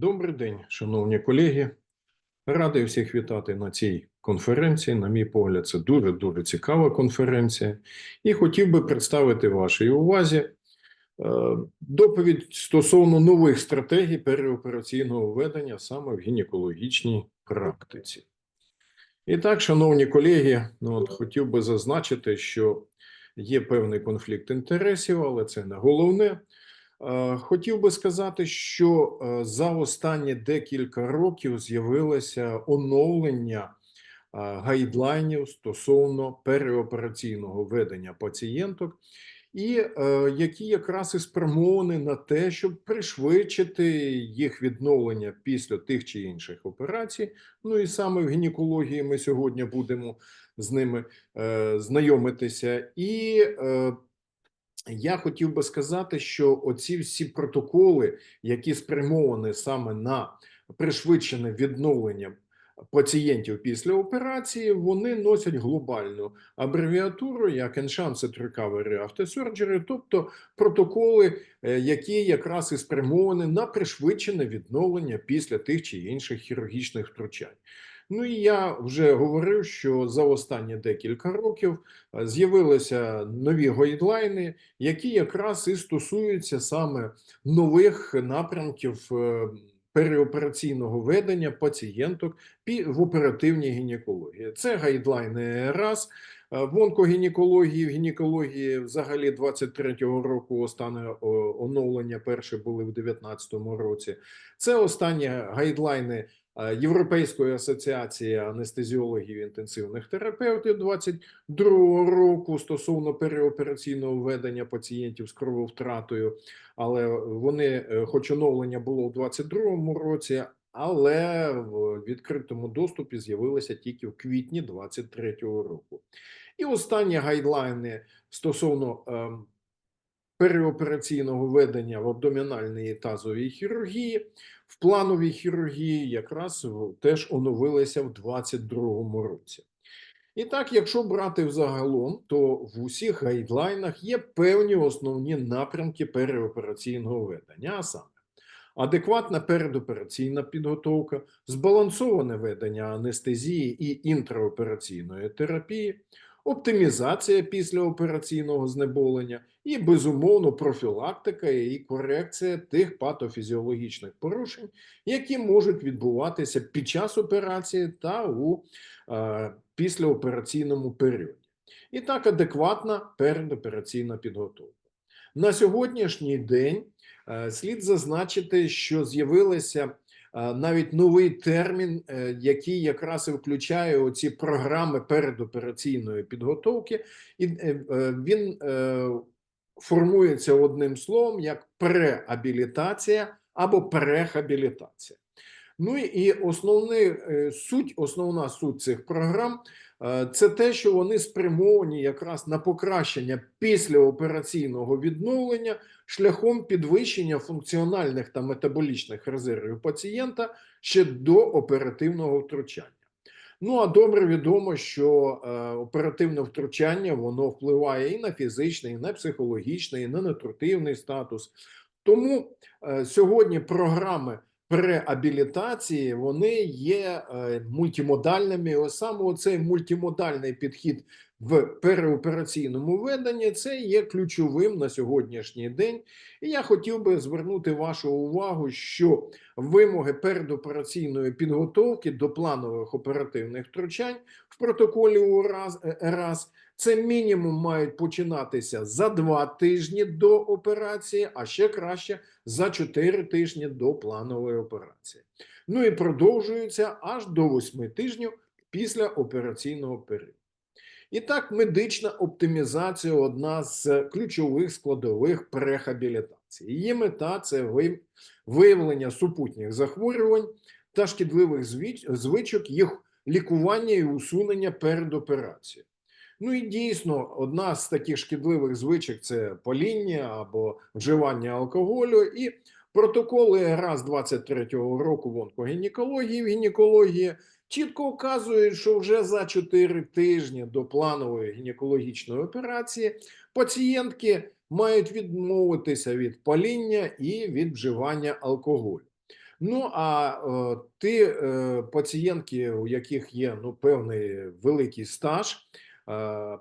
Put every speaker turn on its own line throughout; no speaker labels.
Добрий день, шановні колеги. Радий всіх вітати на цій конференції. На мій погляд, це дуже дуже цікава конференція. І хотів би представити вашій увазі е, доповідь стосовно нових стратегій переопераційного ведення саме в гінекологічній практиці. І так, шановні колеги, ну от хотів би зазначити, що є певний конфлікт інтересів, але це не головне. Е, Хотів би сказати, що е, за останні декілька років з'явилося оновлення е, гайдлайнів стосовно переопераційного ведення пацієнток, і які якраз і спрямовані на те, щоб пришвидшити їх відновлення після тих чи інших операцій. Ну і саме в гінекології ми сьогодні будемо з ними знайомитися. І я хотів би сказати, що оці всі протоколи, які спрямовані саме на пришвидшене відновлення пацієнтів після операції, вони носять глобальну абревіатуру як Enhanced Recovery After Surgery, тобто протоколи, е, які якраз і спрямовані на пришвидшене відновлення після тих чи інших хірургічних втручань. Ну і я вже говорив, що за останні декілька років е, з'явилися нові гайдлайни, які якраз і стосуються саме нових напрямків е, переопераційного ведення пацієнток в оперативній гінекології. Це гайдлайни раз. Е, В онкогінекології, в гінекології взагалі 23-го року останнє оновлення перше були в 19-му році. Це останні гайдлайни Європейської асоціації анестезіологів і інтенсивних терапевтів 22-го року стосовно переопераційного ведення пацієнтів з крововтратою, але вони, е, хоч оновлення було у 22-му році, але в відкритому доступі з'явилося тільки в квітні 23-го року. І останні гайдлайни стосовно ем, переопераційного ведення в абдомінальній тазовій хірургії, в плановій хірургії якраз теж оновилися в 22-му році. І так, якщо брати взагалом, то в усіх гайдлайнах є певні основні напрямки переопераційного ведення, а саме адекватна передопераційна підготовка, збалансоване ведення анестезії і інтраопераційної терапії, оптимізація післяопераційного знеболення і, безумовно, профілактика і корекція тих патофізіологічних порушень, які можуть відбуватися під час операції та у е, післяопераційному періоді. І так, адекватна передопераційна підготовка. На сьогоднішній день е, слід зазначити, що з'явилися навіть новий термін, е, який якраз і включає оці програми передопераційної підготовки, і е, е, він формується одним словом як преабілітація або прехабілітація. Ну і основний е, суть, основна суть цих програм е, це те, що вони спрямовані якраз на покращення післяопераційного відновлення шляхом підвищення функціональних та метаболічних резервів пацієнта ще до оперативного втручання. Ну а добре відомо, що е, оперативне втручання воно впливає і на фізичний, і на психологічний, і на нутритивний статус. Тому сьогодні програми преабілітації вони є е, мультимодальними. Ось саме оцей мультимодальний підхід в переопераційному веденні це є ключовим на сьогоднішній день. І я хотів би звернути вашу увагу, що вимоги передопераційної підготовки до планових оперативних втручань в протоколі УРАЗ ЕРАЗ це мінімум мають починатися за два тижні до операції, а ще краще за 4 тижні до планової операції. Ну і продовжується аж до 8 тижнів після операційного періоду. І так, медична оптимізація одна з ключових складових прехабілітації. Її мета це виявлення супутніх захворювань та шкідливих звичок, їх лікування і усунення перед операцією. Ну і дійсно, одна з таких шкідливих звичок це паління або вживання алкоголю. І протоколи раз 23-го року в онкогінекології в гінекології чітко вказують, що вже за 4 тижні до планової гінекологічної операції пацієнтки мають відмовитися від паління і від вживання алкоголю. Ну а е, ті е, пацієнтки, у яких є ну, певний великий стаж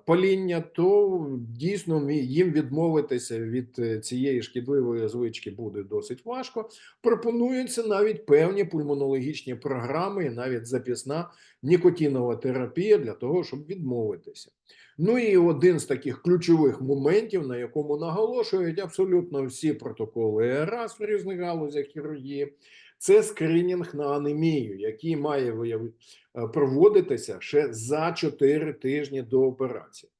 паління, то дійсно їм відмовитися від е, цієї шкідливої звички буде досить важко. Пропонуються навіть певні пульмонологічні програми, і навіть запісна нікотинова терапія для того, щоб відмовитися. Ну і один з таких ключових моментів, на якому наголошують абсолютно всі протоколи ЕРАС в різних галузях хірургії, це скринінг на анемію, який має е, проводитися ще за 4 тижні до операції.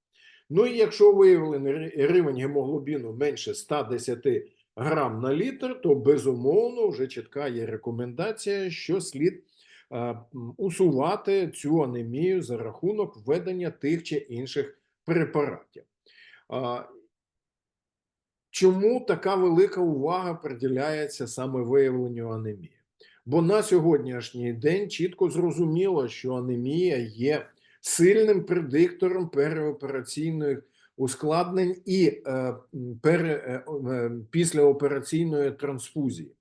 Ну і якщо виявлений рівень гемоглобіну менше 110 грам на літр, то безумовно вже чітка є рекомендація, що слід е, усувати цю анемію за рахунок введення тих чи інших препаратів. Чому така велика увага приділяється саме виявленню анемії? Бо на сьогоднішній день чітко зрозуміло, що анемія є сильним предиктором переопераційних ускладнень і е, пере, е, е, післяопераційної трансфузії.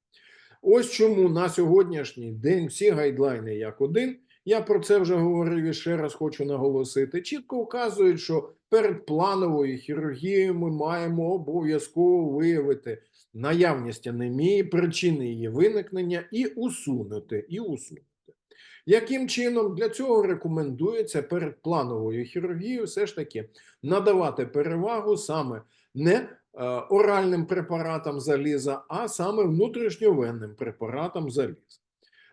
Ось чому на сьогоднішній день всі гайдлайни як один. Я про це вже говорив і ще раз хочу наголосити. Чітко вказують, що перед плановою хірургією ми маємо обов'язково виявити наявність анемії, причини її виникнення і усунути. І усунути. Яким чином для цього рекомендується перед плановою хірургією все ж таки надавати перевагу саме не е, оральним препаратам заліза, а саме внутрішньовенним препаратам заліза.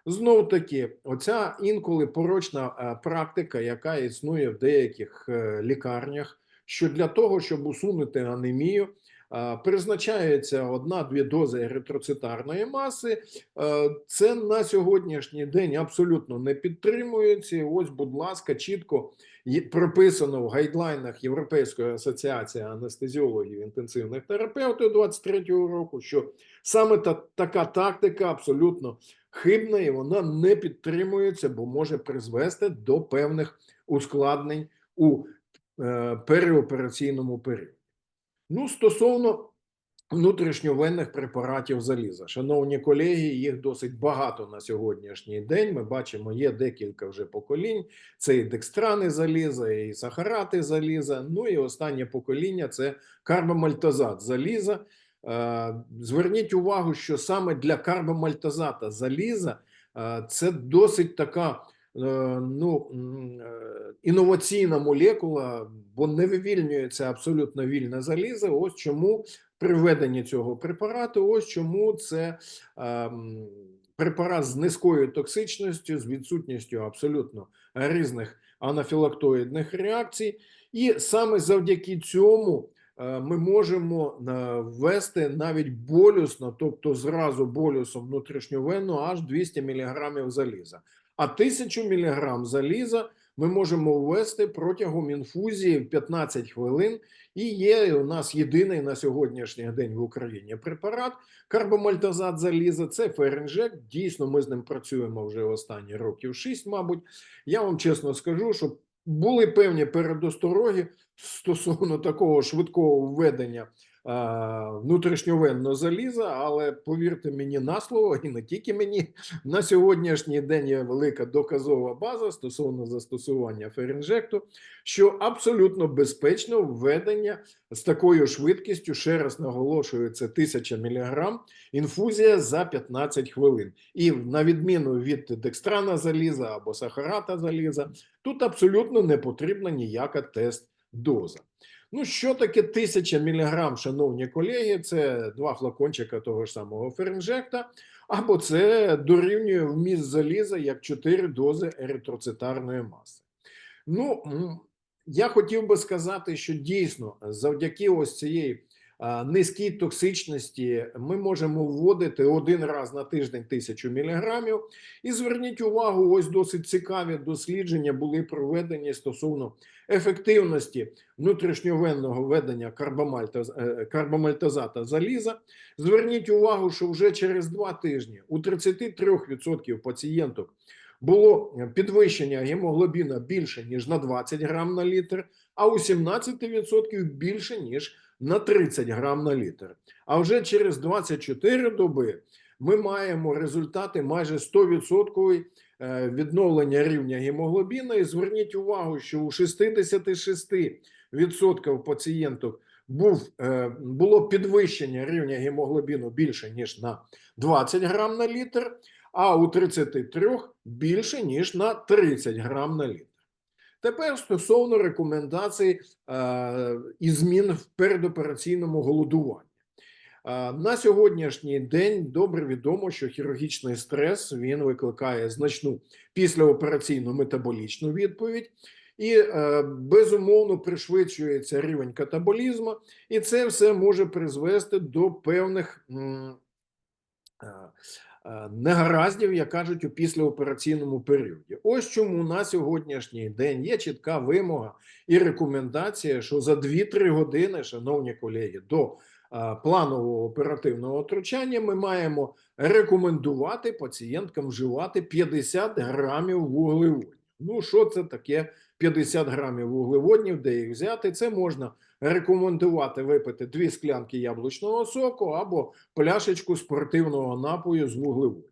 Знов таки, оця інколи порочна е, практика, яка існує в деяких е, лікарнях, що для того, щоб усунути анемію, е, призначається одна-дві дози еритроцитарної маси. Це на сьогоднішній день абсолютно не підтримується. Ось, будь ласка, чітко прописано в гайдлайнах Європейської асоціації анестезіологів інтенсивних терапевтів 23-го року, що саме та, така тактика абсолютно хибна і вона не підтримується, бо може призвести до певних ускладнень у е, переопераційному періоді. Ну, стосовно внутрішньовенних препаратів заліза, шановні колеги, їх досить багато на сьогоднішній день. Ми бачимо, є декілька вже поколінь. Це і декстрани заліза, і сахарати заліза. Ну і останнє покоління це карбомальтозат заліза. Е, Зверніть увагу, що саме для карбомальтозата заліза е, це досить така е, ну, інноваційна молекула, бо не вивільнюється абсолютно вільне залізо. Ось чому при цього препарату, ось чому це препарат з низькою токсичністю, з відсутністю абсолютно різних анафілактоїдних реакцій, і саме завдяки цьому ми можемо е, ввести навіть болюсно, тобто зразу болюсом внутрішньовенно аж 200 мг заліза. А 1000 мг заліза ми можемо ввести протягом інфузії в 15 хвилин. І є у нас єдиний на сьогоднішній день в Україні препарат карбомальтозат заліза. Це ферінжек. Дійсно, ми з ним працюємо вже останні років 6, мабуть. Я вам чесно скажу, що були певні передостороги стосовно такого швидкого введення а, заліза, але повірте мені на слово, і не тільки мені, на сьогоднішній день є велика доказова база стосовно застосування ферінжекту, що абсолютно безпечно введення з такою швидкістю, ще раз наголошую, це 1000 мг, інфузія за 15 хвилин. І на відміну від декстрана заліза або сахарата заліза, тут абсолютно не потрібна ніяка тест-доза. Ну, що таке 1000 мг, шановні колеги? Це два флакончика того ж самого ферінжекта, або це дорівнює вміст заліза як 4 дози еритроцитарної маси. Ну, я хотів би сказати, що дійсно завдяки ось цієї низькій токсичності ми можемо вводити один раз на тиждень тисячу міліграмів. І зверніть увагу, ось досить цікаві дослідження були проведені стосовно ефективності внутрішньовенного введення карбомальтоз- е, заліза. Зверніть увагу, що вже через два тижні у 33% пацієнток було підвищення гемоглобіна більше ніж на 20 грам на літр, а у 17% більше ніж на 30 грам на літр. А вже через 24 доби ми маємо результати майже 100% е, відновлення рівня гемоглобіну. І зверніть увагу, що у 66% пацієнток був, е, було підвищення рівня гемоглобіну більше, ніж на 20 грам на літр, а у 33 більше, ніж на 30 грам на літр. Тепер стосовно рекомендацій е, і змін в передопераційному голодуванні. Е, На сьогоднішній день добре відомо, що хірургічний стрес він викликає значну післяопераційну метаболічну відповідь, і е, безумовно пришвидшується рівень катаболізму, і це все може призвести до певних е, негараздів, як кажуть, у післяопераційному періоді. Ось чому на сьогоднішній день є чітка вимога і рекомендація, що за 2-3 години, шановні колеги, до е, планового оперативного втручання ми маємо рекомендувати пацієнткам вживати 50 грамів вуглеводів. Ну, що це таке 50 грамів вуглеводнів, де їх взяти? Це можна рекомендувати випити дві склянки яблучного соку або пляшечку спортивного напою з вуглеводів.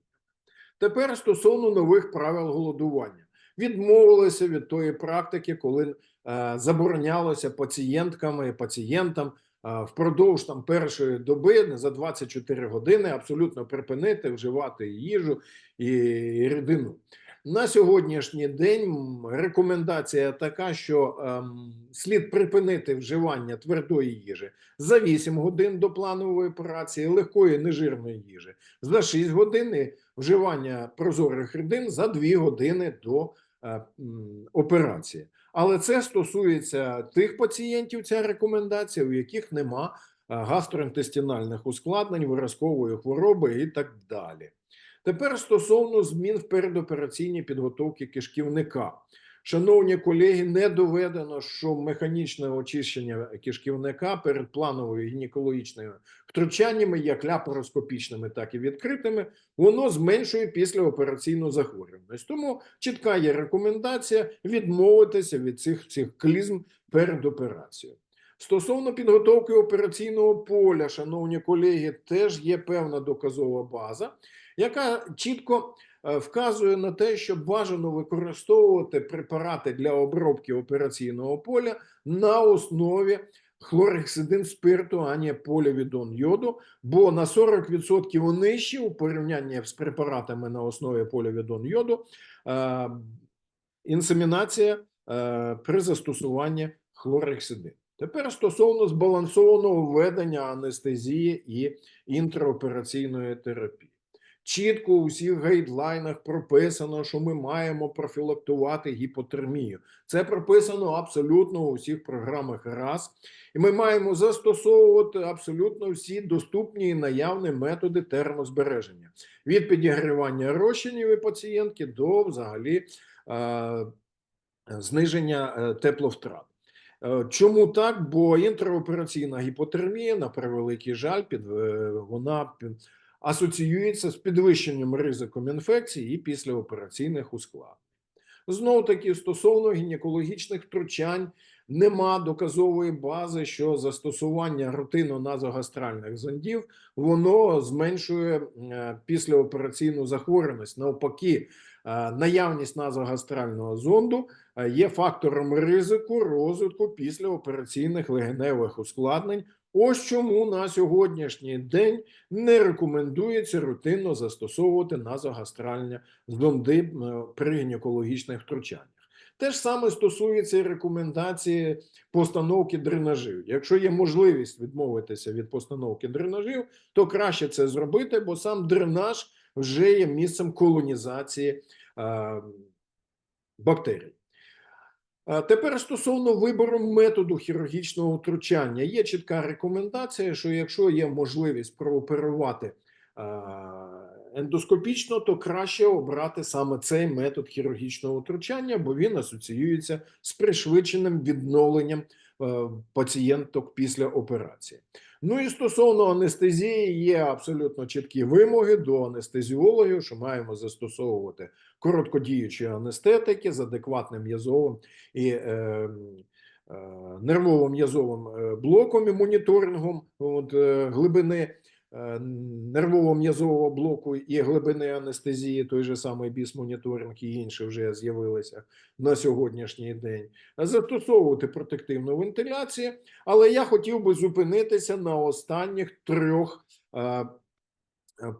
Тепер стосовно нових правил голодування. Відмовилися від тої практики, коли е, заборонялося пацієнткам і пацієнтам е, впродовж там першої доби за 24 години абсолютно припинити вживати їжу і рідину. На сьогоднішній день рекомендація така, що ем, слід припинити вживання твердої їжі за 8 годин до планової операції, легкої нежирної їжі за 6 годин вживання прозорих рідин за 2 години до е, операції. Але це стосується тих пацієнтів, ця рекомендація, у яких нема е, гастроінтестинальних ускладнень, виразкової хвороби і так далі. Тепер стосовно змін в передопераційній підготовці кишківника. Шановні колеги, не доведено, що механічне очищення кишківника перед плановою гінекологічними втручаннями, як ляпароскопічними, так і відкритими, воно зменшує післяопераційну захворюваність. Тому чітка є рекомендація відмовитися від цих, цих клізм перед операцією. Стосовно підготовки операційного поля, шановні колеги, теж є певна доказова база, яка чітко е, вказує на те, що бажано використовувати препарати для обробки операційного поля на основі хлоргексидин спирту, а не полівідон йоду, бо на 40% нижчі у порівнянні з препаратами на основі полівідон йоду е, інсемінація е, при застосуванні хлоргексидину. Тепер стосовно збалансованого введення анестезії і інтраопераційної терапії. Чітко у всіх гайдлайнах прописано, що ми маємо профілактувати гіпотермію. Це прописано абсолютно у всіх програмах РАС, і ми маємо застосовувати абсолютно всі доступні і наявні методи термозбереження від підігрівання розчинів і пацієнтки до взагалі е, зниження е, тепловтрат. Е, Чому так? Бо інтраопераційна гіпотермія, на превеликий жаль, під е, вона асоціюється з підвищенням ризиком інфекцій і післяопераційних ускладнень. Знову таки, стосовно гінекологічних втручань, нема доказової бази, що застосування рутинно-назогастральних зондів воно зменшує е, післяопераційну захворюваність. Навпаки, е, наявність назогастрального зонду е, є фактором ризику розвитку післяопераційних легеневих ускладнень. Ось чому на сьогоднішній день не рекомендується рутинно застосовувати назогастральні зонди при гінекологічних втручаннях. Те ж саме стосується і рекомендації постановки дренажів. Якщо є можливість відмовитися від постановки дренажів, то краще це зробити, бо сам дренаж вже є місцем колонізації е, бактерій. Е, Тепер стосовно вибору методу хірургічного втручання, є чітка рекомендація, що якщо є можливість прооперувати е, ендоскопічно, то краще обрати саме цей метод хірургічного втручання, бо він асоціюється з пришвидшеним відновленням пацієнток після операції. Ну і стосовно анестезії, є абсолютно чіткі вимоги до анестезіологів, що маємо застосовувати короткодіючі анестетики з адекватним м'язовим і е, е, нервово-м'язовим е, блоком і моніторингом от, е, глибини е, нервово-м'язового блоку і глибини анестезії, той же самий біс-моніторинг і інші вже з'явилися на сьогоднішній день, застосовувати протективну вентиляцію. Але я хотів би зупинитися на останніх трьох е, е,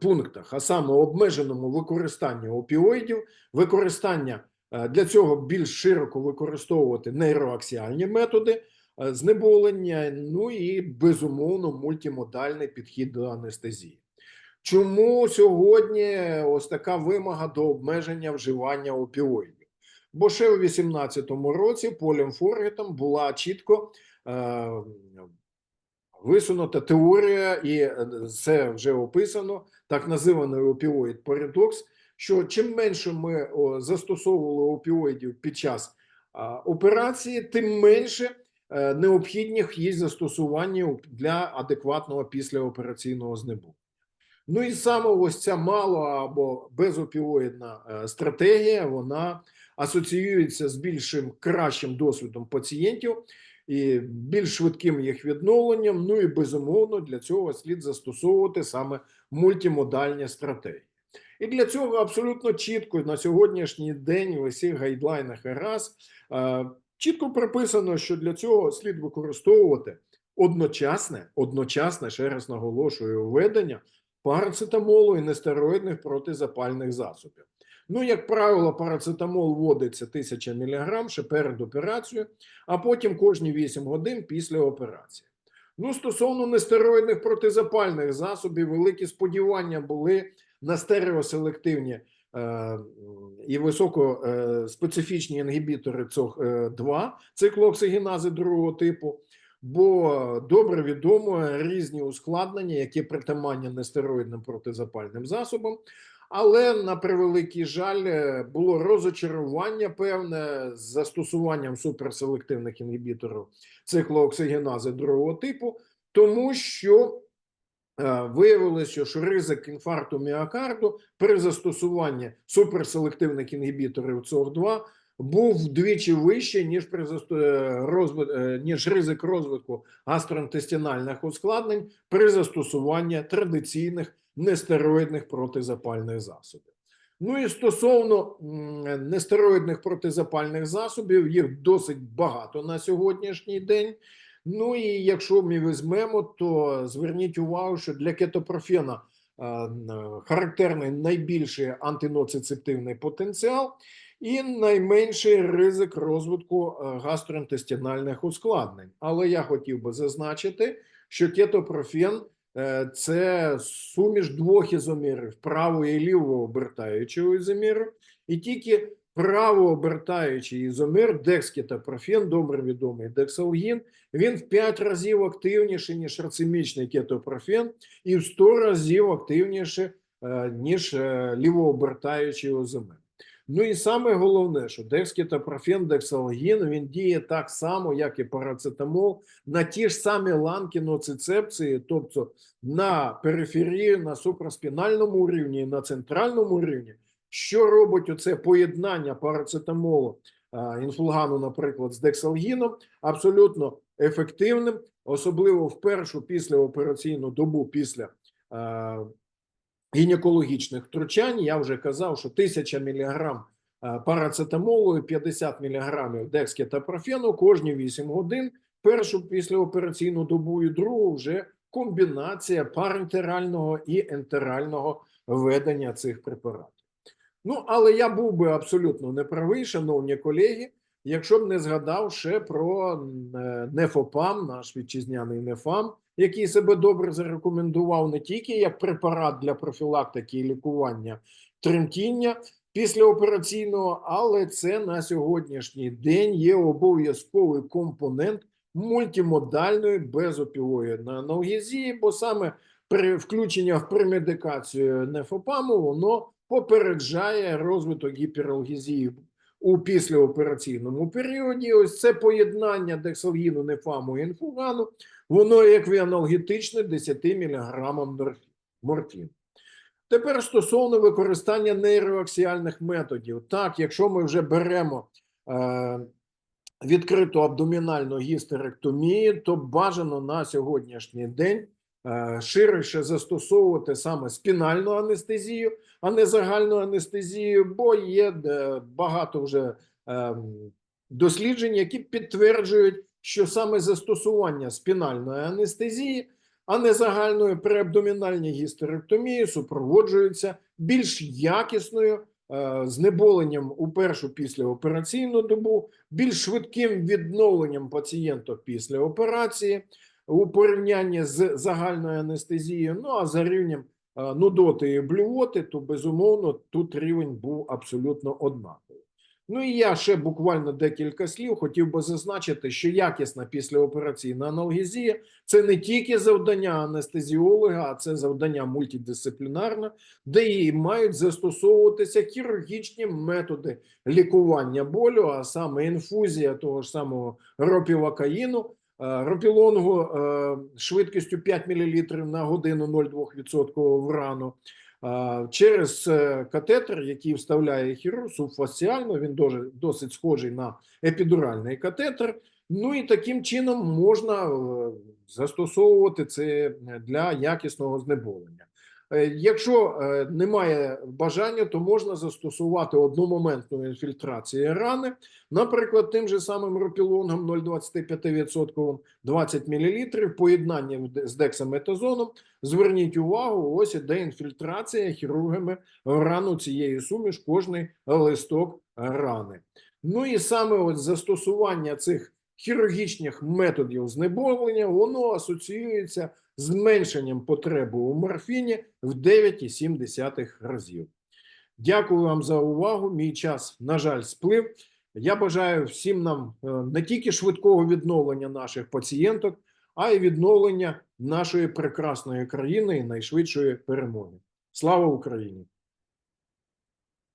пунктах, а саме обмеженому використанні опіоїдів, використання е, для цього більш широко використовувати нейроаксіальні методи е, знеболення, ну і безумовно мультимодальний підхід до анестезії. Чому сьогодні ось така вимога до обмеження вживання опіоїдів? Бо ще у 18-му році Полем Форгетом була чітко е, висунута теорія, і е, це вже описано, так називаний опіоїд парадокс, що чим менше ми застосовували опіоїдів під час операції, тим менше е, необхідних їх застосування для адекватного післяопераційного знеболення. Ну і саме ось ця мало або безопіоїдна е, стратегія, вона асоціюється з більшим кращим досвідом пацієнтів і більш швидким їх відновленням. Ну і безумовно для цього слід застосовувати саме мультимодальні стратегії. І для цього абсолютно чітко на сьогоднішній день в усіх гайдлайнах РАС е, чітко прописано, що для цього слід використовувати одночасне, одночасне, ще раз наголошую, введення парацетамолу і нестероїдних протизапальних засобів. Ну, як правило, парацетамол вводиться 1000 мг ще перед операцією, а потім кожні 8 годин після операції. Ну, стосовно нестероїдних протизапальних засобів, великі сподівання були на стереоселективні і високоспецифічні інгібітори ЦОХ-2, циклооксигенази другого типу. Бо добре відомо різні ускладнення, які притаманні нестероїдним протизапальним засобам. Але на превеликий жаль, е, було розочарування певне з застосуванням суперселективних інгібіторів циклооксигенази другого типу, тому що е, виявилося, що ризик інфаркту міокарду при застосуванні суперселективних інгібіторів ЦОР2 був вдвічі вищий, ніж при засту- е, е, ніж ризик розвитку гастроінтестинальних ускладнень при застосуванні традиційних нестероїдних протизапальних засобів. Ну і стосовно нестероїдних протизапальних засобів, їх досить багато на сьогоднішній день. Ну і якщо ми візьмемо, то зверніть увагу, що для кетопрофена е, характерний найбільший антиноцицептивний потенціал і найменший ризик розвитку е, гастроінтестинальних ускладнень. Але я хотів би зазначити, що кетопрофен е, це суміш двох ізомерів правого і лівого обертаючого ізомеру, і тільки правообертаючий ізомер декскетопрофен, добре відомий дексалгін, він в 5 разів активніший, ніж рацемічний кетопрофен, і в 100 разів активніше, е, ніж е, лівообертаючий ізомер. Ну і саме головне, що декскетопрофен, дексалгін, він діє так само, як і парацетамол, на ті ж самі ланки ноцицепції, тобто на периферії, на супраспінальному рівні, і на центральному рівні. Що робить оце поєднання парацетамолу, інфулгану, наприклад, з дексалгіном, абсолютно ефективним, особливо в першу післяопераційну добу після гінекологічних втручань. Я вже казав, що 1000 мг парацетамолу і 50 мг декскетапрофену кожні 8 годин. Першу післяопераційну добу і другу вже комбінація парентерального і ентерального введення цих препаратів. Ну, але я був би абсолютно неправий, шановні колеги, якщо б не згадав ще про е, нефопам, наш вітчизняний нефам, який себе добре зарекомендував не тільки як препарат для профілактики і лікування тремтіння післяопераційного, але це на сьогоднішній день є обов'язковий компонент мультимодальної безопіоїдної аналгезії, бо саме при включення в премедикацію нефопаму воно попереджає розвиток гіпералгезії у післяопераційному періоді. Ось це поєднання дексалгіну, нефаму і інфугану, воно еквіаналгетичне 10 мг морфіну. Тепер стосовно використання нейроаксіальних методів. Так, якщо ми вже беремо е, відкриту абдомінальну гістеректомію, то бажано на сьогоднішній день ширше застосовувати саме спінальну анестезію, а не загальну анестезію, бо є е, багато вже ем, досліджень, які підтверджують, що саме застосування спінальної анестезії, а не загальної при абдомінальній гістеректомії супроводжується більш якісною е, знеболенням у першу післяопераційну добу, більш швидким відновленням пацієнта після операції у порівнянні з загальною анестезією. Ну а за рівнем е, нудоти і блювоти, то безумовно тут рівень був абсолютно однаковий. Ну і я ще буквально декілька слів хотів би зазначити, що якісна післяопераційна аналгезія це не тільки завдання анестезіолога, а це завдання мультидисциплінарне, де і мають застосовуватися хірургічні методи лікування болю, а саме інфузія того ж самого ропівакаїну, ропілонгу е, швидкістю 5 мл на годину 0,2% врану, а, через е, катетер, який вставляє хірург субфасіально, він досить схожий на епідуральний катетер. Ну і таким чином можна е, застосовувати це для якісного знеболення. Е, Якщо е, немає бажання, то можна застосувати одномоментну інфільтрацію рани, наприклад, тим же самим ропілонгом 0,25% 20 мл, поєднання з дексаметазоном. Зверніть увагу, ось іде інфільтрація хірургами рану цієї суміш, кожний листок рани. Ну і саме от застосування цих хірургічних методів знеболення, воно асоціюється зменшенням потреби у морфіні в 9,7 разів. Дякую вам за увагу. Мій час, на жаль, сплив. Я бажаю всім нам е, не тільки швидкого відновлення наших пацієнток, а й відновлення нашої прекрасної країни і найшвидшої перемоги. Слава Україні!